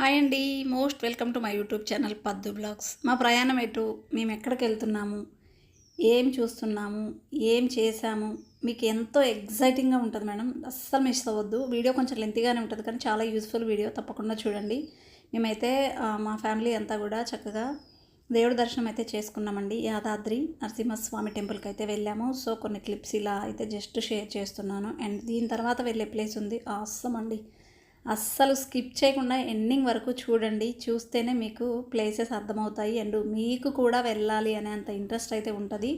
Hi అండి. Most welcome to my YouTube channel Paddu vlogs. మా ప్రయాణం ఎటు? మేము ఎక్కడికి వెళ్తున్నాము? ఏం చూస్తున్నాము? ఏం చేసాము మీకు ఎంతో ఎగ్జైటింగ్గా ఉంటుంది మేడం. అస్సలు మిస్ అవ్వద్దు. వీడియో కొంచెం లెంతీగానే ఉంటుంది కానీ చాలా యూస్ఫుల్ వీడియో. తప్పకుండా చూడండి. మేమైతే మా ఫ్యామిలీ అంతా కూడా చక్కగా దేవుడి దర్శనం అయితే చేసుకున్నామండి. యాదాద్రి నరసింహస్వామి టెంపుల్కి అయితే వెళ్ళాము. సో కొన్ని క్లిప్స్ ఇలా అయితే జస్ట్ షేర్ చేస్తున్నాను. అండ్ దీని తర్వాత వెళ్ళే ప్లేస్ ఉంది. ఆసం అండి అస్సలు స్కిప్ చేయకుండా ఎండింగ్ వరకు చూడండి. చూస్తేనే మీకు ప్లేసెస్ అర్థమవుతాయి అండ్ మీకు కూడా వెళ్ళాలి అనే అంత ఇంట్రెస్ట్ అయితే ఉంటుంది.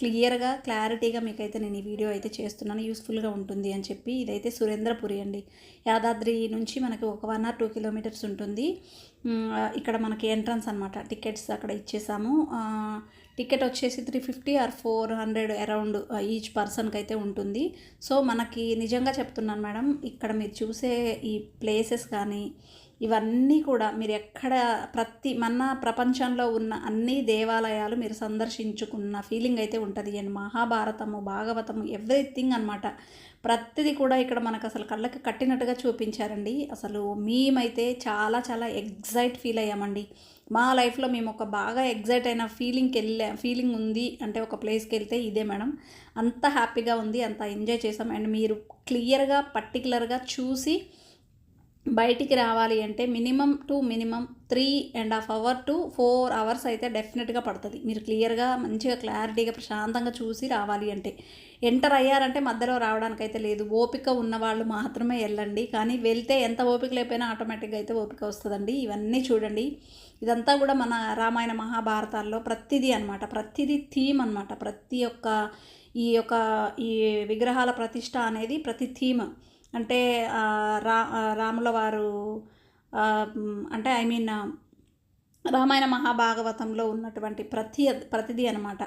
క్లియర్గా క్లారిటీగా మీకైతే నేను ఈ వీడియో అయితే చేస్తున్నాను. యూస్ఫుల్గా ఉంటుంది అని చెప్పి. ఇదైతే సురేంద్రపురి అండి. యాదాద్రి నుంచి మనకి ఒక వన్ ఆర్ టూ కిలోమీటర్స్ ఉంటుంది. ఇక్కడ మనకి ఎంట్రన్స్ అనమాట టికెట్స్ అక్కడ ఇచ్చేసాము. టికెట్ వచ్చేసి three fifty or four hundred around each పర్సన్కి అయితే ఉంటుంది. సో మనకి నిజంగా చెప్తున్నాను మేడం ఇక్కడ మీరు చూసే ఈ ప్లేసెస్ కానీ ఇవన్నీ కూడా మీరు ఎక్కడ ప్రతి మన ప్రపంచంలో ఉన్న అన్ని దేవాలయాలు మీరు సందర్శించుకున్న ఫీలింగ్ అయితే ఉంటుంది. అండ్ మహాభారతము భాగవతము ఎవ్రీథింగ్ అనమాట ప్రతిదీ కూడా ఇక్కడ మనకు అసలు కళ్ళకి కట్టినట్టుగా చూపించారండి. అసలు మేమైతే చాలా చాలా ఎగ్జైట్ ఫీల్ అయ్యామండి. మా లైఫ్లో మేము ఒక బాగా ఎగ్జైట్ అయిన ఫీలింగ్కి వెళ్ళే ఫీలింగ్ ఉంది అంటే ఒక ప్లేస్కి వెళ్తే ఇదే మేడం. అంత హ్యాపీగా ఉంది అంత ఎంజాయ్ చేసాం. అండ్ మీరు క్లియర్గా పర్టికులర్గా చూసి బయటికి రావాలి అంటే minimum to minimum three and half hour to four hours అయితే డెఫినెట్గా పడుతుంది. మీరు క్లియర్గా మంచిగా క్లారిటీగా ప్రశాంతంగా చూసి రావాలి అంటే. ఎంటర్ అయ్యారంటే మధ్యలో రావడానికి అయితే లేదు. ఓపిక ఉన్న వాళ్ళు మాత్రమే వెళ్ళండి. కానీ వెళ్తే ఎంత ఓపిక లేకపోయినా ఆటోమేటిక్గా అయితే ఓపిక వస్తుందండి. ఇవన్నీ చూడండి. ఇదంతా కూడా మన రామాయణ మహాభారతాల్లో ప్రతిదీ అనమాట ప్రతిదీ థీమ్ అనమాట ప్రతి ఒక్క ఈ యొక్క ఈ విగ్రహాల ప్రతిష్ట అనేది ప్రతి థీమ్. అంటే రా రాముల వారు అంటే ఐ మీన్ రామాయణ మహాభాగవతంలో ఉన్నటువంటి ప్రతి ప్రతిదీ అనమాట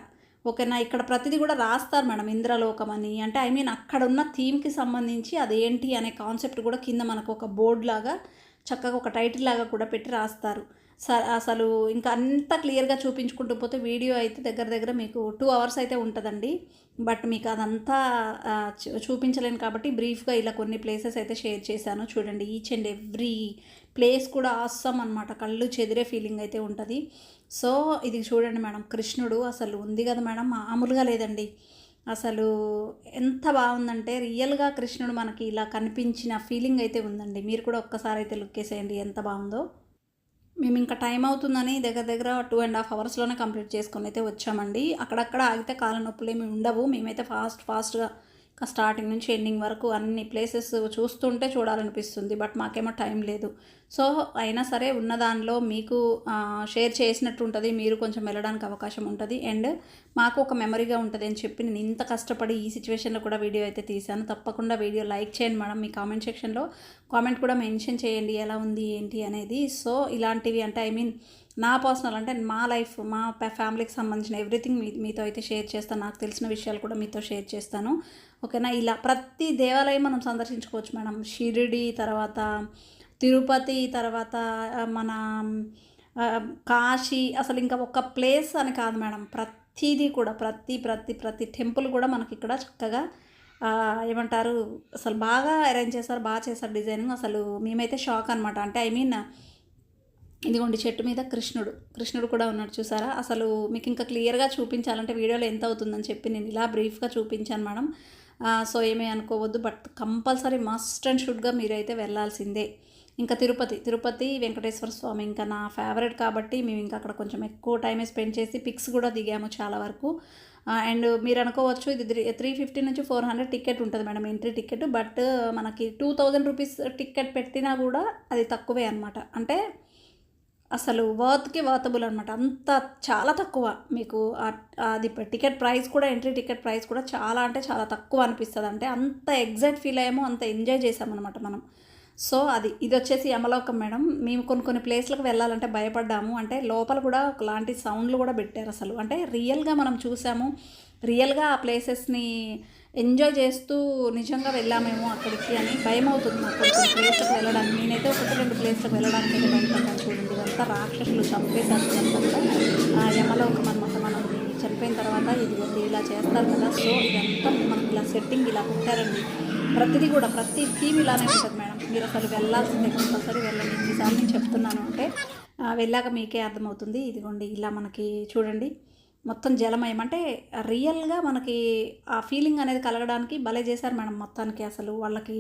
ఓకేనా? ఇక్కడ ప్రతిదీ కూడా రాస్తారు మేడం ఇంద్రలోకం అని అంటే ఐ మీన్ అక్కడ ఉన్న థీమ్కి సంబంధించి అదేంటి అనే కాన్సెప్ట్ కూడా కింద మనకు ఒక బోర్డ్ లాగా చక్కగా ఒక టైటిల్ లాగా కూడా పెట్టి రాస్తారు. అసలు ఇంకా అంత క్లియర్గా చూపించుకుంటూ పోతే వీడియో అయితే దగ్గర దగ్గర మీకు టూ అవర్స్ అయితే ఉంటుందండి. బట్ మీకు అదంతా చూ- చూపించలేను కాబట్టి బ్రీఫ్గా ఇలా కొన్ని ప్లేసెస్ అయితే షేర్ చేశాను. చూడండి ఈచ్ అండ్ ఎవ్రీ ప్లేస్ కూడా ఆస్సం అనమాట కళ్ళు చెదిరే ఫీలింగ్ అయితే ఉంటుంది. సో ఇది చూడండి మేడం కృష్ణుడు అసలు ఉంది కదా మేడం మామూలుగా లేదండి. అసలు ఎంత బాగుందంటే రియల్గా కృష్ణుడు మనకి ఇలా కనిపించిన ఫీలింగ్ అయితే ఉందండి. మీరు కూడా ఒక్కసారి అయితే లుక్ వేసేయండి ఎంత బాగుందో. మేము ఇంకా టైం అవుతుందని దగ్గర దగ్గర టూ అండ్ హాఫ్ అవర్స్లోనే కంప్లీట్ చేసుకొని అయితే వచ్చామండి. అక్కడక్కడ ఆగితే కాళ్ళ నొప్పులు ఏమి ఉండవు. మేమైతే ఫాస్ట్ ఫాస్ట్గా స్టార్టింగ్ నుంచి ఎండింగ్ వరకు అన్ని ప్లేసెస్ చూస్తుంటే చూడాలనిపిస్తుంది బట్ మాకేమో టైం లేదు. సో అయినా సరే ఉన్న దానిలో మీకు షేర్ చేసినట్టు ఉంటుంది మీరు కొంచెం వెళ్ళడానికి అవకాశం ఉంటుంది. అండ్ మాకు ఒక మెమరీగా ఉంటుంది అని చెప్పి నేను ఇంత కష్టపడి ఈ సిచ్యువేషన్లో కూడా వీడియో అయితే తీశాను. తప్పకుండా వీడియో లైక్ చేయండి మేడం మీ కామెంట్ సెక్షన్లో కామెంట్ కూడా మెన్షన్ చేయండి ఎలా ఉంది ఏంటి అనేది. సో ఇలాంటివి అంటే ఐ మీన్ నా పర్సనల్ అంటే మా లైఫ్ మా ఫ్యామిలీకి సంబంధించిన ఎవ్రీథింగ్ మీ మీతో అయితే షేర్ చేస్తాను. నాకు తెలిసిన విషయాలు కూడా మీతో షేర్ చేస్తాను. ఓకేనా? ఇలా ప్రతి దేవాలయం మనం సందర్శించుకోవచ్చు మేడం. షిరిడి తర్వాత తిరుపతి తర్వాత మన కాశీ అసలు ఇంకా ఒక ప్లేస్ అని కాదు మేడం. ప్రతిదీ కూడా ప్రతి ప్రతి ప్రతి టెంపుల్ కూడా మనకి ఇక్కడ చక్కగా ఏమంటారు అసలు బాగా అరేంజ్ చేస్తారు బాగా చేస్తారు డిజైనింగ్. అసలు మేమైతే షాక్ అనమాట అంటే ఐ మీన్ ఇదిగోండి చెట్టు మీద కృష్ణుడు. కృష్ణుడు కూడా ఉన్నాడు చూసారా? అసలు మీకు ఇంకా క్లియర్గా చూపించాలంటే వీడియోలో ఎంత అవుతుందని చెప్పి నేను ఇలా బ్రీఫ్గా చూపించాను మేడం. సో ఏమీ అనుకోవద్దు బట్ కంపల్సరీ మస్ట్ అండ్ షుడ్గా మీరైతే వెళ్ళాల్సిందే. ఇంకా తిరుపతి. తిరుపతి వెంకటేశ్వర స్వామి ఇంకా నా ఫేవరెట్ కాబట్టి మేము ఇంకా అక్కడ కొంచెం ఎక్కువ టైమే స్పెండ్ చేసి పిక్స్ కూడా దిగాము చాలా వరకు. అండ్ మీరు అనుకోవచ్చు ఇది త్రీ త్రీ ఫిఫ్టీ నుంచి ఫోర్ హండ్రెడ్ టికెట్ ఉంటుంది మేడం ఎంట్రీ టికెట్. బట్ మనకి టూ థౌజండ్ రూపీస్ టికెట్ పెట్టినా కూడా అది తక్కువే అనమాట అంటే అసలు వర్త్కి వర్తబుల్ అనమాట అంత చాలా తక్కువ మీకు అది టికెట్ ప్రైస్ కూడా ఎంట్రీ టికెట్ ప్రైస్ కూడా చాలా అంటే చాలా తక్కువ అనిపిస్తుంది. అంటే అంత ఎగ్జైట్ ఫీల్ అయ్యామో అంత ఎంజాయ్ చేసామన్నమాట మనం. సో అది ఇది వచ్చేసి యమలోకం మేడం. మేము కొన్ని కొన్ని ప్లేస్లకు వెళ్ళాలంటే భయపడ్డాము. అంటే లోపల కూడా ఒకలాంటి సౌండ్లు కూడా పెట్టారు అసలు. అంటే రియల్గా మనం చూసాము రియల్గా ఆ ప్లేసెస్ని ఎంజాయ్ చేస్తూ నిజంగా వెళ్ళామేమో అక్కడికి అని భయం అవుతుంది నాకు కొన్ని ప్లేస్లకు వెళ్ళడానికి. నేనైతే ఒకటి రెండు ప్లేస్లకు వెళ్ళడానికి అయితే భయపడ్డాను చూడండి. ఇదంతా రాక్షసులు చంపేశారు ఇదంతా కూడా. ఆ యమలోకం అనమాట మనం చనిపోయిన తర్వాత ఇది ఇలా చేస్తారు కదా. సో ఇదంతా మనకి ఇలా సెట్టింగ్ ఇలా పెట్టారండి. ప్రతిదీ కూడా ప్రతి థీమ్ ఇలానే ఉంటుంది మేడం. మీరు అసలు వెళ్ళాల్సిందే కంపల్సరీ వెళ్ళండి. ఈసారి నేను చెప్తున్నాను అంటే వెళ్ళాక మీకే అర్థమవుతుంది. ఇదిగోండి ఇలా మనకి చూడండి. మొత్తం జలమయం. అంటే రియల్గా మనకి ఆ ఫీలింగ్ అనేది కలగడానికి భలే చేశారు మేడం మొత్తానికి అసలు. వాళ్ళకి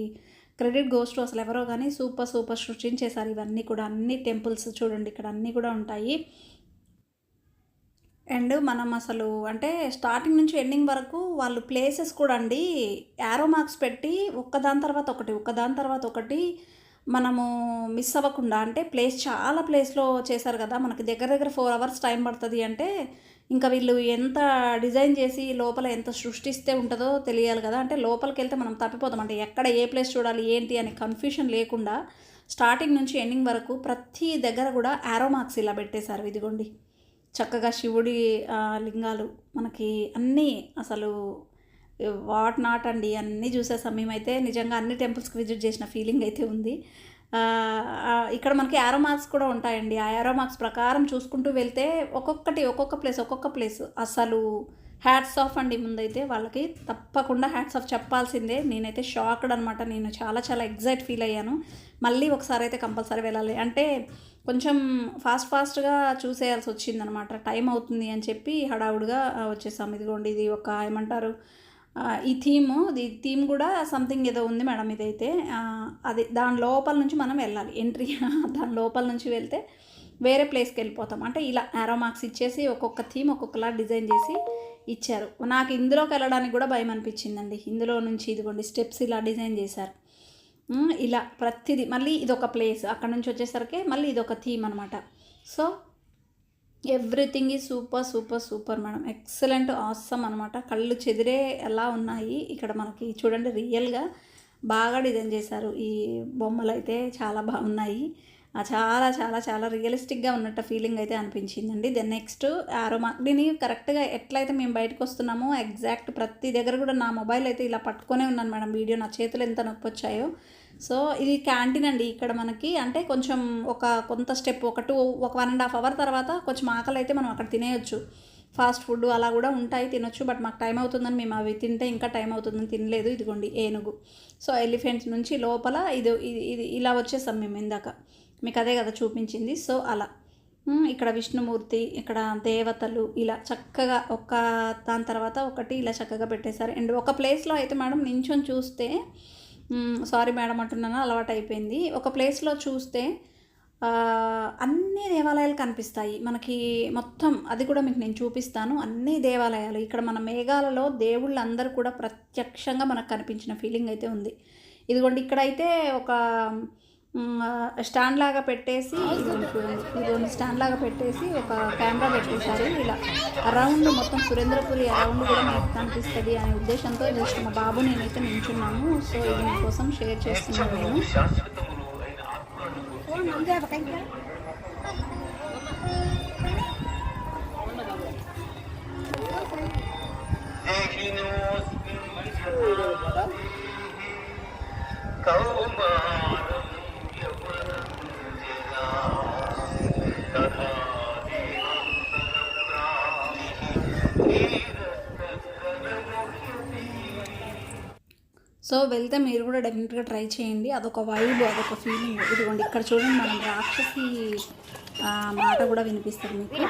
క్రెడిట్ గోస్ట్ అసలు ఎవరో కానీ సూపర్ సూపర్ సృష్టించేశారు ఇవన్నీ కూడా. అన్ని టెంపుల్స్ చూడండి ఇక్కడ అన్నీ కూడా ఉంటాయి. అండ్ మనం అసలు అంటే స్టార్టింగ్ నుంచి ఎండింగ్ వరకు వాళ్ళు ప్లేసెస్ కూడా అండి యారో మార్క్స్ పెట్టి ఒక్కదాని తర్వాత ఒకటి ఒక్కదాని తర్వాత ఒకటి మనము మిస్ అవ్వకుండా అంటే ప్లేస్ చాలా ప్లేస్లో చేశారు కదా మనకి దగ్గర దగ్గర ఫోర్ అవర్స్ టైం పడుతుంది అంటే ఇంకా వీళ్ళు ఎంత డిజైన్ చేసి లోపల ఎంత సృష్టిస్తే ఉంటుందో తెలియాలి కదా. అంటే లోపలికి వెళ్తే మనం తప్పిపోతాం. అంటే ఎక్కడ ఏ ప్లేస్ చూడాలి ఏంటి అనే కన్ఫ్యూషన్ లేకుండా స్టార్టింగ్ నుంచి ఎండింగ్ వరకు ప్రతి దగ్గర కూడా యారో మార్క్స్ ఇలా పెట్టేశారు. ఇదిగోండి. చక్కగా శివుడి లింగాలు మనకి అన్నీ అసలు వాట్ నాట్ అండి అన్నీ చూసేసాం మేమైతే నిజంగా అన్ని టెంపుల్స్కి విజిట్ చేసిన ఫీలింగ్ అయితే ఉంది. ఇక్కడ మనకి యారో మార్క్స్ కూడా ఉంటాయండి. ఆ యారో మార్క్స్ ప్రకారం చూసుకుంటూ వెళ్తే ఒక్కొక్కటి ఒక్కొక్క ప్లేస్ ఒక్కొక్క ప్లేస్ అసలు హ్యాట్స్ ఆఫ్ అండి. ముందైతే వాళ్ళకి తప్పకుండా హ్యాట్స్ ఆఫ్ చెప్పాల్సిందే. నేనైతే షాక్డ్ అనమాట నేను చాలా చాలా ఎగ్జైట్ ఫీల్ అయ్యాను. మళ్ళీ ఒకసారి అయితే కంపల్సరీ వెళ్ళాలి. అంటే కొంచెం ఫాస్ట్ ఫాస్ట్గా చూసేయాల్సి వచ్చిందనమాట టైం అవుతుంది అని చెప్పి హడావుడిగా వచ్చేసాం. ఇదిగోండి ఇది ఒక ఏమంటారు ఈ థీమ్ ఈ థీమ్ కూడా సంథింగ్ ఏదో ఉంది మేడం ఇదైతే. అది దాని లోపల నుంచి మనం వెళ్ళాలి. ఎంట్రీ దాని లోపల నుంచి వెళ్తే వేరే ప్లేస్కి వెళ్ళిపోతాం. అంటే ఇలా ఆరో మార్క్స్ ఇచ్చేసి ఒక్కొక్క థీమ్ ఒక్కొక్కలా డిజైన్ చేసి ఇచ్చారు. నాకు ఇందులోకి వెళ్ళడానికి కూడా భయం అనిపించిందండి. ఇందులో నుంచి ఇదిగోండి స్టెప్స్ ఇలా డిజైన్ చేశారు. ఇలా ప్రతిదీ మళ్ళీ ఇదొక ప్లేస్ అక్కడ నుంచి వచ్చేసరికి మళ్ళీ ఇదొక థీమ్ అనమాట సో ఎవ్రీథింగ్ ఈ super super super madam excellent awesome అనమాట. కళ్ళు చెదిరే ఎలా ఉన్నాయి? ఇక్కడ మనకి చూడండి రియల్గా బాగా డిజైన్ చేశారు. ఈ బొమ్మలు అయితే చాలా బాగున్నాయి. చాలా చాలా చాలా రియలిస్టిక్గా ఉన్నట్టు ఫీలింగ్ అయితే అనిపించిందండి. దెన్ నెక్స్ట్ ఆరో మార్క్ కరెక్ట్గా ఎట్లయితే మేము బయటకు వస్తున్నామో ఎగ్జాక్ట్ ప్రతి దగ్గర కూడా నా మొబైల్ అయితే ఇలా పట్టుకొనే ఉన్నాను మేడం వీడియో నా చేతులు ఎంత నొప్పి వచ్చాయో. సో ఇది క్యాంటీన్ అండి ఇక్కడ మనకి. అంటే కొంచెం ఒక కొంత స్టెప్ ఒక టూ ఒక వన్ అండ్ హాఫ్ అవర్ తర్వాత కొంచెం ఆకలి అయితే మనం అక్కడ తినేయొచ్చు. ఫాస్ట్ ఫుడ్ అలా కూడా ఉంటాయి తినొచ్చు బట్ మాకు టైం అవుతుందని మేము అవి తింటే ఇంకా టైం అవుతుందని తినలేదు ఇదిగోండి ఏనుగు. సో ఎలిఫెంట్స్ నుంచి లోపల ఇది ఇది ఇది ఇలా వచ్చేసాం మేము ఇందాక. మీకు అదే కదా చూపించింది. సో అలా. ఇక్కడ విష్ణుమూర్తి ఇక్కడ దేవతలు ఇలా చక్కగా ఒక దాని తర్వాత ఒకటి ఇలా చక్కగా పెట్టేశారు. అండ్ ఒక ప్లేస్లో అయితే మేడం నించొని చూస్తే సారీ మేడం అంటున్నాను అలవాటు అయిపోయింది. ఒక ప్లేస్లో చూస్తే అన్ని దేవాలయాలు కనిపిస్తాయి. మనకి మొత్తం అది కూడా మీకు నేను చూపిస్తాను. అన్ని దేవాలయాలు ఇక్కడ మన మేఘాలలో దేవుళ్ళందరూ కూడా ప్రత్యక్షంగా మనకు కనిపించిన ఫీలింగ్ అయితే ఉంది. ఇదిగోండి ఇక్కడైతే ఒక స్టాండ్ లాగా పెట్టేసి ఇదిగోండి స్టాండ్ లాగా పెట్టేసి ఒక కెమెరా పెట్టేశారు. ఇలా అరౌండ్ మొత్తం సురేంద్రపురి అరౌండ్ కూడా మీకు కనిపిస్తుంది అనే ఉద్దేశంతో జస్ట్ మా బాబు నేనైతే నించున్నాను సో ఇది మీకోసం షేర్ చేస్తున్నాను నేను. సో వెళ్తే మీరు కూడా డెఫినెట్గా ట్రై చేయండి. అదొక వైబ్ అదొక ఫీలింగ్ ఇదిగోండి ఇక్కడ చూడండి మనం రాక్షసి ఆ, మాట కూడా వినిపిస్తుంది మీకు.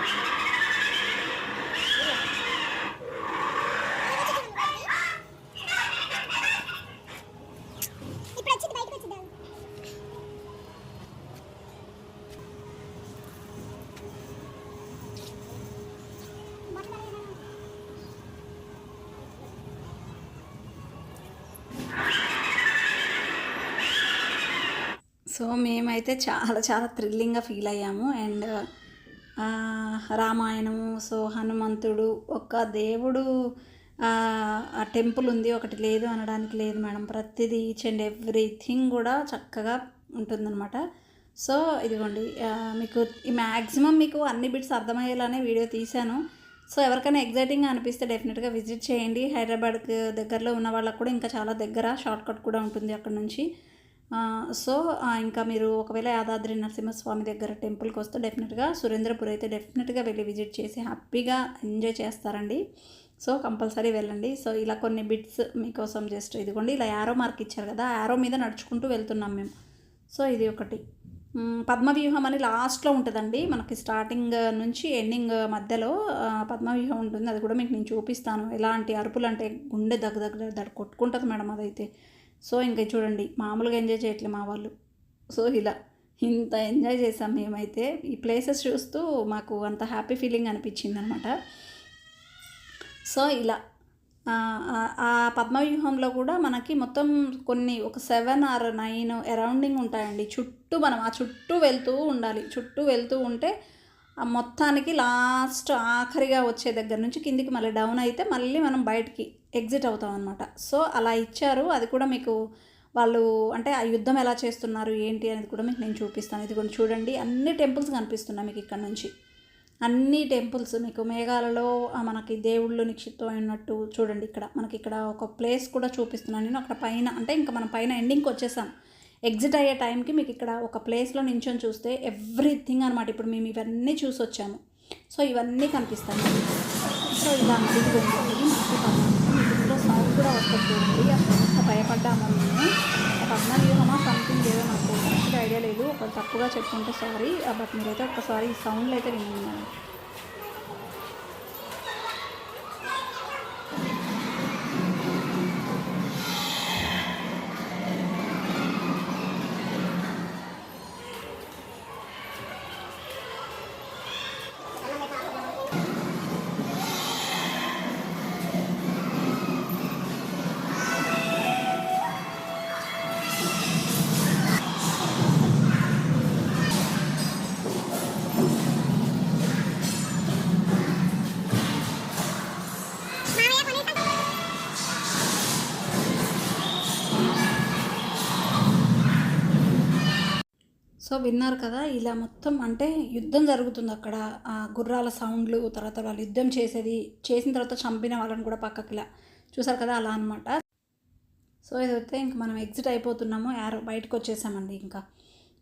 సో మేమైతే చాలా చాలా థ్రిల్లింగ్గా ఫీల్ అయ్యాము. అండ్ రామాయణము సో హనుమంతుడు ఒక దేవుడు ఆ టెంపుల్ ఉంది ఒకటి లేదు అనడానికి లేదు మేడం. ప్రతిదీ ఈచ్ అండ్ ఎవ్రీథింగ్ కూడా చక్కగా ఉంటుందన్నమాట. సో ఇదిగోండి మీకు మ్యాక్సిమం మీకు అన్ని బిట్స్ అర్థమయ్యేలానే వీడియో తీశాను. సో ఎవరికైనా ఎగ్జైటింగ్గా అనిపిస్తే డెఫినెట్గా విజిట్ చేయండి. హైదరాబాద్కి దగ్గరలో ఉన్న వాళ్ళకు కూడా ఇంకా చాలా దగ్గర షార్ట్కట్ కూడా ఉంటుంది అక్కడ నుంచి. సో ఇంకా మీరు ఒకవేళ యాదాద్రి నరసింహస్వామి దగ్గర టెంపుల్కి వస్తే డెఫినెట్గా సురేంద్రపూర్ అయితే డెఫినెట్గా వెళ్ళి విజిట్ చేసి హ్యాపీగా ఎంజాయ్ చేస్తారండి. సో కంపల్సరీ వెళ్ళండి. సో ఇలా కొన్ని బిట్స్ మీకోసం జస్ట్ ఇదిగోండి ఇలా యారో మార్క్ ఇచ్చారు కదా యారో మీద నడుచుకుంటూ వెళ్తున్నాం మేము. సో ఇది ఒకటి. పద్మవ్యూహం అని లాస్ట్లో ఉంటుందండి. మనకి స్టార్టింగ్ నుంచి ఎండింగ్ మధ్యలో పద్మవ్యూహం ఉంటుంది. అది కూడా మీకు నేను చూపిస్తాను. ఎలాంటి అరుపులు అంటే గుండె దగ్గర దగ్గర కొట్టుకుంటుంది మేడం అదైతే. సో ఇంకా చూడండి మామూలుగా ఎంజాయ్ చేయట్లే మా వాళ్ళు. సో ఇలా ఇంత ఎంజాయ్ చేసాం మేమైతే. ఈ ప్లేసెస్ చూస్తూ మాకు అంత హ్యాపీ ఫీలింగ్ అనిపించింది అనమాట సో ఇలా ఆ, పద్మవ్యూహంలో కూడా మనకి మొత్తం కొన్ని ఒక సెవెన్ ఆర్ నైన్ అరౌండింగ్ ఉంటాయండి. చుట్టూ మనం ఆ చుట్టూ వెళ్తూ ఉండాలి. చుట్టూ వెళ్తూ ఉంటే ఆ మొత్తానికి లాస్ట్ ఆఖరిగా వచ్చే దగ్గర నుంచి కిందికి మళ్ళీ డౌన్ అయితే మళ్ళీ మనం బయటికి ఎగ్జిట్ అవుతాం అనమాట సో అలా ఇచ్చారు. అది కూడా మీకు వాళ్ళు అంటే ఆ యుద్ధం ఎలా చేస్తున్నారు ఏంటి అనేది కూడా మీకు నేను చూపిస్తాను. ఇది కూడా చూడండి. అన్ని టెంపుల్స్ కనిపిస్తున్నాయి మీకు ఇక్కడ నుంచి. అన్ని టెంపుల్స్ మీకు మేఘాలలో మనకి దేవుళ్ళు నిక్షిప్తం అయినట్టు చూడండి ఇక్కడ. మనకి ఇక్కడ ఒక ప్లేస్ కూడా చూపిస్తున్నాను. నేను అక్కడ పైన అంటే ఇంకా మనం పైన ఎండింగ్కి వచ్చేసాం. ఎగ్జిట్ అయ్యే టైంకి మీకు ఇక్కడ ఒక ప్లేస్లో నించొని చూస్తే ఎవ్రీథింగ్ అనమాట ఇప్పుడు మేము ఇవన్నీ చూసి వచ్చాము సో ఇవన్నీ కనిపిస్తాను సో ఇలా కూడా వస్తుంది చూడండి అసలు భయపడ్డాము మేము. పద్మవ్యూహమా సంథింగ్ ఏదో నాకు ఐడియా లేదు. ఒక తప్పుగా చెప్పుకుంటే సారీ బట్ మీరైతే ఒకసారి సౌండ్లు అయితే విన్నాను సో విన్నారు కదా ఇలా మొత్తం అంటే యుద్ధం జరుగుతుంది అక్కడ. ఆ గుర్రాల సౌండ్లు తర్వాత వాళ్ళు యుద్ధం చేసేది చేసిన తర్వాత చంపిన వాళ్ళని కూడా పక్కకి ఇలా చూసారు కదా అలా అనమాట సో ఇదైతే ఇంక మనం ఎగ్జిట్ అయిపోతున్నాము యారో బయటకు వచ్చేసామండి ఇంకా.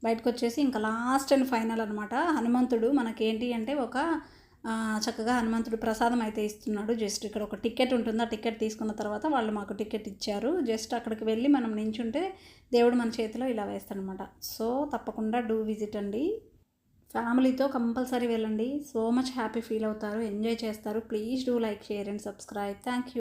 బయటకు వచ్చేసి ఇంకా లాస్ట్ అండ్ ఫైనల్ అనమాట హనుమంతుడు మనకేంటి అంటే ఒక చక్కగా హనుమంతుడు ప్రసాదం అయితే ఇస్తున్నాడు. జస్ట్ ఇక్కడ ఒక టికెట్ ఉంటుంది. ఆ టికెట్ తీసుకున్న తర్వాత వాళ్ళు మాకు టికెట్ ఇచ్చారు. జస్ట్ అక్కడికి వెళ్ళి మనం నించుంటే దేవుడు మన చేతిలో ఇలా వేస్తాడనమాట. సో తప్పకుండా డూ విజిట్ అండి. ఫ్యామిలీతో కంపల్సరీ వెళ్ళండి. సో మచ్ హ్యాపీ ఫీల్ అవుతారు. ఎంజాయ్ చేస్తారు. Please do like share and subscribe. Thank you.